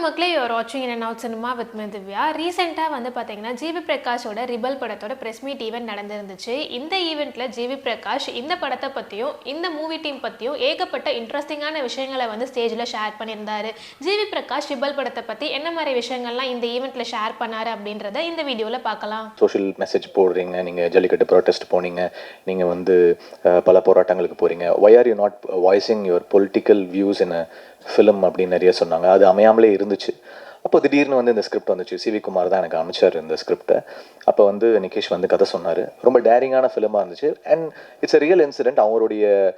வணக்கம் மக்களே யுவர் வாட்சிங் in out cinema with me Divya. ரீசெண்டாக வந்து பார்த்தீங்கன்னா ஜிவி பிரகாஷோட ரிபல் படத்தோட ப்ரெஸ் மீட் ஈவெண்ட் நடந்திருந்துச்சு. இந்த ஈவெண்ட்டில் ஜிவி பிரகாஷ் இந்த படத்தை பற்றியும் இந்த மூவி டீம் பற்றியும் ஏகப்பட்ட இன்ட்ரெஸ்டிங்கான விஷயங்களை வந்து ஸ்டேஜில் ஷேர் பண்ணியிருந்தார். ஜிவி பிரகாஷ் ரிபல் படத்தை பற்றி என்ன மாதிரி விஷயங்கள்லாம் இந்த ஈவெண்ட்டில் ஷேர் பண்ணார் அப்படின்றத இந்த வீடியோவில் பார்க்கலாம். சோஷியல் மெசேஜ் போடுறீங்க நீங்கள் ஜல்லிக்கட்டு ப்ரொட்டஸ்ட் போனீங்க நீங்கள் வந்து பல போராட்டங்களுக்கு போகிறீங்க why are you not voicing your political views in film அப்படின்னு நிறைய சொன்னாங்க. அது அமையாமலே இருந்துச்சு. அப்போ திடீர்னு வந்து இந்த ஸ்கிரிப்ட் வந்துச்சு. சிவி குமார் தான் எனக்கு அமைச்சார் இந்த ஸ்கிரிப்டை அப்போ வந்து நிகேஷ் வந்து கதை சொன்னார். ரொம்ப டேரிங்கான ஃபிலிமாக இருந்துச்சு. And it's a real incident அவருடைய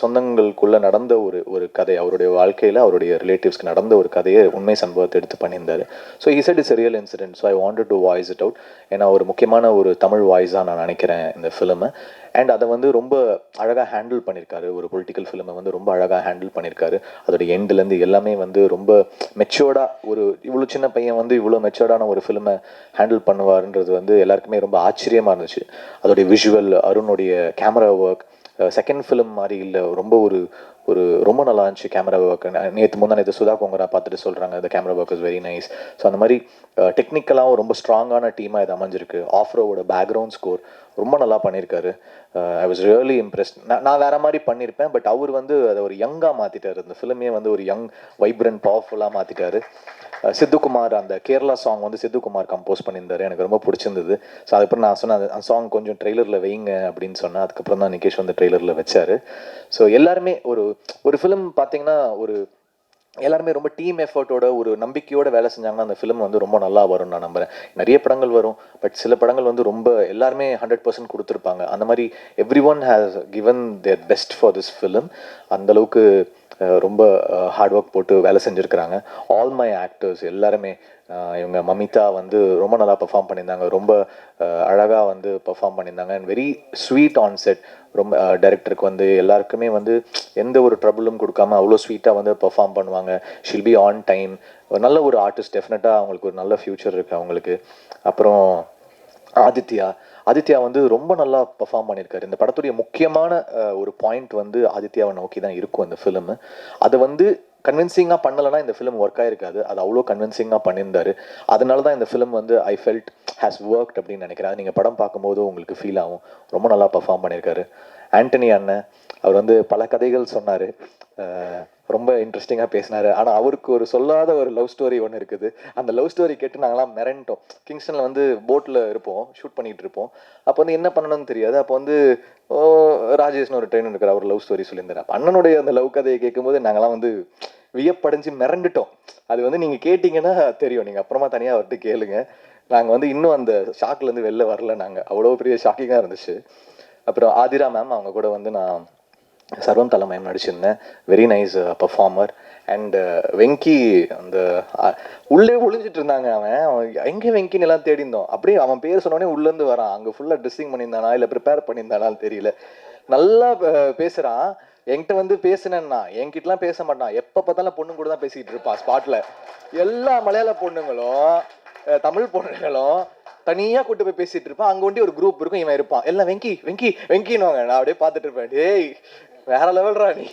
சொந்தங்களுக்குள்ளே நடந்த ஒரு ஒரு கதை அவருடைய வாழ்க்கையில் அவருடைய ரிலேட்டிவ்ஸ்க்கு நடந்த ஒரு கதையை உண்மை சம்பவத்தை எடுத்து பண்ணியிருந்தார். So is said it's real incident so I wanted to voice it out ஏன்னா ஒரு முக்கியமான ஒரு தமிழ் வாய்ஸாக நான் நினைக்கிறேன் இந்த ஃபிலிமை அண்ட் அதை வந்து ரொம்ப அழகாக ஹேண்டில் பண்ணியிருக்காரு. ஒரு பொலிட்டிக்கல் ஃபிலிமை வந்து ரொம்ப அழகாக ஹேண்டில் பண்ணியிருக்காரு. அதோட எண்ட்லேருந்து எல்லாமே வந்து ரொம்ப மெச்சோர்டாக ஒரு இவ்வளோ சின்ன பையன் வந்து இவ்வளோ மெச்சோர்டான ஒரு ஃபிலிமை ஹேண்டில் பண்ணுவாருன்றது வந்து எல்லாருக்குமே ரொம்ப ஆச்சரியமாக இருந்துச்சு. அதோடைய விஷுவல் அருணுடைய கேமரா ஒர்க் செகண்ட் ஃபிலிம் மாதிரி இல்லை ரொம்ப ஒரு ஒரு ரொம்ப நல்லா இருந்துச்சு கேமரா ஒர்க் நேற்று முந்தா நேற்று சுதா கோங்கரா பார்த்துட்டு சொல்கிறாங்க இந்த camera work is very nice so அந்த மாதிரி டெக்னிக்கலாகவும் ரொம்ப ஸ்ட்ராங்கான டீமாக இது அமைஞ்சிருக்கு. ஆஃப்ரோவோட பேக்ரவுண்ட் ஸ்கோர் ரொம்ப நல்லா பண்ணியிருக்காரு. ஐ வாஸ் ரியலி இம்ப்ரெஸ்ட் நான் நான் வேற மாதிரி பண்ணியிருப்பேன் பட் அவர் வந்து அதை ஒரு யங்காக மாற்றிட்டார் இந்த ஃபிலிமே வந்து ஒரு யங் வைப்ரண்ட் பவர்ஃபுல்லாக மாற்றிட்டாரு சித்துக்குமார் அந்த கேரளா சாங் வந்து சித்துக்குமார் கம்போஸ் பண்ணியிருந்தாரு. எனக்கு ரொம்ப பிடிச்சிருந்தது. ஸோ அதுக்கப்புறம் நான் சொன்னேன் அந்த சாங் கொஞ்சம் ட்ரெய்லரில் வைங்க அப்படின்னு சொன்னேன். அதுக்கப்புறம் தான் நிகேஷ் வந்து ட்ரெய்லரில் வச்சார். ஸோ எல்லாருமே ஒரு ஒரு ஃபிலிம் பார்த்தீங்கன்னா ஒரு எல்லாருமே ரொம்ப டீம் எஃபர்ட்டோட ஒரு நம்பிக்கையோட வேலை செஞ்சாங்கன்னா அந்த ஃபிலிம் வந்து ரொம்ப நல்லா வரும் நான் நம்புறேன். நிறைய படங்கள் வரும். பட் சில படங்கள் வந்து ரொம்ப எல்லாருமே ஹண்ட்ரட் பர்சன்ட் கொடுத்துருப்பாங்க. அந்த மாதிரி every one has given their best for this film அந்தளவுக்கு ரொம்ப ஹார்ட் ஒர்க் போட்டு வேலை செஞ்சுருக்கிறாங்க. ஆல் மை ஆக்டர்ஸ் எல்லாருமே இவங்க மமிதா வந்து ரொம்ப நல்லா பர்ஃபார்ம் பண்ணியிருந்தாங்க. ரொம்ப அழகாக வந்து பெர்ஃபார்ம் பண்ணியிருந்தாங்க. And very sweet on set ரொம்ப டைரக்டருக்கு வந்து எல்லாருக்குமே வந்து எந்த ஒரு ட்ரபுளும் கொடுக்காம அவ்வளோ ஸ்வீட்டாக வந்து பெர்ஃபார்ம் பண்ணுவாங்க. ஷில் பி ஆன் டைம் நல்ல ஒரு ஆர்டிஸ்ட் டெஃபினட்டாக அவங்களுக்கு ஒரு நல்ல ஃப்யூச்சர் இருக்குது அவங்களுக்கு. அப்புறம் ஆதித்யா. ஆதித்யா வந்து ரொம்ப நல்லா பெர்ஃபார்ம் பண்ணியிருக்காரு. இந்த படத்துடைய முக்கியமான ஒரு பாயிண்ட் வந்து ஆதித்யாவை நோக்கி தான் இருக்கும் இந்த ஃபிலிம் அதை வந்து கன்வின்சிங்காக பண்ணலைன்னா இந்த ஃபிலிம் ஒர்க் ஆகிருக்காது அது அவ்வளோ கன்வின்சிங்காக பண்ணியிருந்தாரு. அதனால தான் இந்த ஃபிலிம் வந்து ஐ ஃபெல்ட் ஹேஸ் ஒர்க்ட் அப்படின்னு நினைக்கிறேன். நீங்கள் படம் பார்க்கும்போது உங்களுக்கு ஃபீல் ஆகும். ரொம்ப நல்லா பெர்ஃபார்ம் பண்ணியிருக்காரு. ஆண்டனி அண்ணன் அவர் வந்து பல கதைகள் சொன்னார். ரொம்ப இன்ட்ரெஸ்டிங்காக பேசினாரு. ஆனால் அவருக்கு ஒரு சொல்லாத ஒரு லவ் ஸ்டோரி ஒன்று இருக்குது. அந்த லவ் ஸ்டோரி கேட்டு நாங்களாம் மிரண்டோம். கிங்ஸ்டனில் வந்து போட்டில் இருப்போம் ஷூட் பண்ணிகிட்டு இருப்போம். அப்போ வந்து என்ன பண்ணணும்னு தெரியாது. அப்போ வந்து ஓ, ராஜேஷ்னு ஒரு ட்ரெயின் இருக்கிற அவர் லவ் ஸ்டோரி சொல்லியிருந்தார். அப்போ அண்ணனுடைய அந்த லவ் கதையை கேட்கும்போது நாங்களாம் வந்து வியப்படைஞ்சு மிரண்டுட்டோம். அது வந்து நீங்கள் கேட்டிங்கன்னா தெரியும். நீங்கள் அப்புறமா தனியாக அவர்கிட்ட கேளுங்க. நாங்கள் வந்து இன்னும் அந்த ஷாக்லேருந்து வெளில வரல நாங்கள் அவ்வளோ பெரிய ஷாக்கிங்காக இருந்துச்சு. அப்புறம் ஆதிரா மேம் அவங்க கூட வந்து நான் Sarvam Thaalamayam நடிச்சிருந்தேன். Very nice performer and Venky அந்த உள்ளே ஒளிஞ்சிட்டு இருந்தாங்க அவன். அவன் எங்கே வெங்கின்னு எல்லாம் தேடி இருந்தோம் அப்படியே அவன் பேர் சொன்னோடனே உள்ளேருந்து வரான். அங்கே ஃபுல்லாக ட்ரெஸ்ஸிங் பண்ணியிருந்தானா இல்லை ப்ரிப்பேர் பண்ணியிருந்தானான்னு தெரியல. நல்லா பேசுகிறான் என்கிட்ட வந்து பேசுனேன்னா என்கிட்டலாம் பேச மாட்டான். எப்போ பார்த்தாலும் பொண்ணு கூட தான் பேசிக்கிட்டு இருப்பான் ஸ்பாட்டில் எல்லா மலையாள பொண்ணுங்களும் தமிழ் பொண்ணுங்களும் தனியாக கூட்டு போய் பேசிட்டு இருப்பான். அங்கே ஒண்டி ஒரு குரூப் இருக்கும். இவன் இருப்பான். எல்லாம் வெங்கி வெங்கி வெங்கின்னுவாங்க. நான் அப்படியே பார்த்துட்டு இருப்பேன். டேய் வேற லெவல்ரா நீ.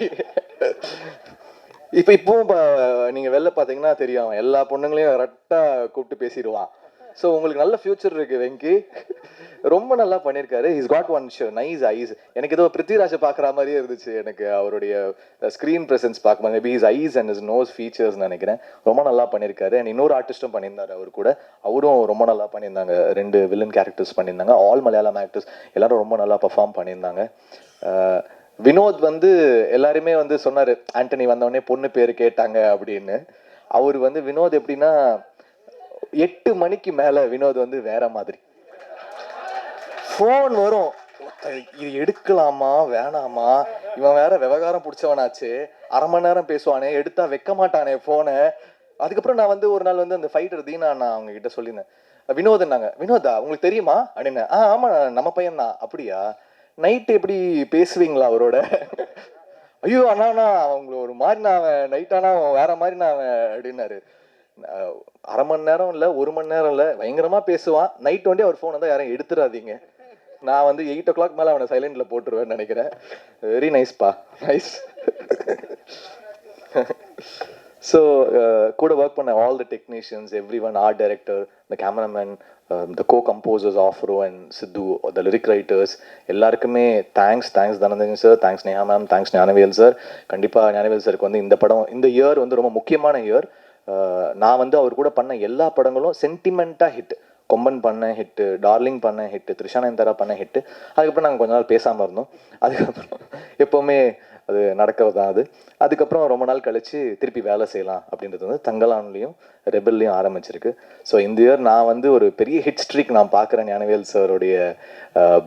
இப்போ இப்பவும் இப்ப நீங்கள் வெளில பார்த்தீங்கன்னா தெரியும். எல்லா பொண்ணுங்களையும் ரெட்டாக கூப்பிட்டு பேசிடுவான். ஸோ உங்களுக்கு நல்ல ஃபியூச்சர் இருக்கு வெங்கி. ரொம்ப நல்லா பண்ணியிருக்காரு is got one show nice eyes எனக்கு ஏதோ பிருத்திராஜை பார்க்குற மாதிரியே இருந்துச்சு எனக்கு அவருடைய uh, ஸ்க்ரீன் ப்ரெசன்ஸ் பார்க்கும்போது. Maybe his eyes and is nose features நினைக்கிறேன். ரொம்ப நல்லா பண்ணியிருக்காரு அண்ட் இன்னொரு ஆர்டிஸ்ட்டும் பண்ணியிருந்தார் அவர் கூட. அவரும் ரொம்ப நல்லா பண்ணியிருந்தாங்க. ரெண்டு வில்லன் கேரக்டர்ஸ் பண்ணியிருந்தாங்க. ஆல் மலையாளம் ஆக்டர்ஸ் எல்லாரும் ரொம்ப நல்லா பர்ஃபார்ம் பண்ணியிருந்தாங்க. Uh, வினோத் வந்து எல்லாருமே வந்து சொன்னார் ஆண்டனி வந்தவொடனே பொண்ணு பேர் கேட்டாங்க அப்படின்னு. அவர் வந்து வினோத் எப்படின்னா எட்டு மணிக்கு மேல வினோத் வந்து வேற மாதிரி. ஃபோன் வரும். இது எடுக்கலாமா? வேணாமா? இவன் வேற விவகாரம் பிடிச்சவனாச்சு. அரை மணி நேரம் பேசுவானே. எடுத்தா வைக்க மாட்டானே போனை அதுக்கப்புறம் நான் வந்து ஒரு நாள் வந்து அந்த ஃபைட்டர் தீனா நான் அவங்க கிட்ட சொல்லியிருந்தேன். வினோதன்னாங்க வினோதா உங்களுக்கு தெரியுமா? அப்படின்னு ஆ ஆமா நம்ம பையன் தான். அப்படியா? நைட் எப்படி பேசுவீங்களா அவரோட? ஐயோ அண்ணா அண்ணா ஒரு மாதிரி நான் அவன் நைட் ஆனா அவன் வேற மாதிரி நான் அவன் அப்படின்னாரு. அரை மணி நேரம் இல்லை ஒரு மணி நேரம் இல்லை பயங்கரமாக பேசுவான். நைட் வண்டி அவர் ஃபோன் வந்து யாரும் எடுத்துடாதீங்க. நான் வந்து எயிட் ஓ கிளாக் மேலே அவனை சைலண்டில் போட்டுருவேன்னு நினைக்கிறேன். வெரி நைஸ்ப்பா நைஸ் ஸோ கூட ஒர்க் பண்ண all the technicians every one art director the cameraman the co composers Afro and Siddhu the lyric writers எல்லாருக்குமே thanks thanks Dhananthan sir thanks Neha ma'am thanks Gnanavel sir கண்டிப்பாக ஞானவேல் சாருக்கு வந்து இந்த படம் இந்த இயர் வந்து ரொம்ப முக்கியமான இயர் நான் வந்து அவர் கூட பண்ண எல்லா படங்களும் சென்டிமெண்ட்டாக ஹிட் கொம்பன் பண்ண ஹிட்டு டார்லிங் பண்ண ஹிட்டு த்ரிஷானந்தரா பண்ண ஹிட்டு அதுக்கப்புறம் நாங்கள் கொஞ்ச நாள் பேசாமல் இருந்தோம். அதுக்கப்புறம் எப்போவுமே அது நடக்கிறது தான் அது. அதுக்கப்புறம் ரொம்ப நாள் கழிச்சு திருப்பி வேலை செய்யலாம் அப்படின்றது வந்து தங்கலான்லேயும் ரெபல்லையும் ஆரம்பிச்சிருக்கு. ஸோ இந்த இயர் நான் வந்து ஒரு பெரிய ஹிட் ஸ்ட்ரீக் நான் பார்க்குறேன் ஞானவேல் சாருடைய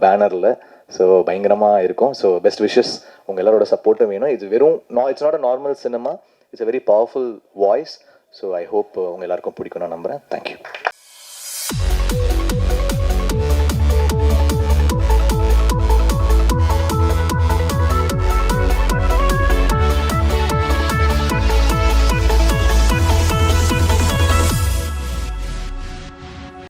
பேனரில் ஸோ பயங்கரமாக இருக்கும். ஸோ பெஸ்ட் விஷஸ் உங்கள் எல்லாரோட சப்போர்ட்டும் வேணும். இது வெறும் நா it's not a normal cinema it's a very powerful voice so I hope உங்கள் எல்லாருக்கும் பிடிக்கும் நான் நம்புகிறேன் தேங்க்யூ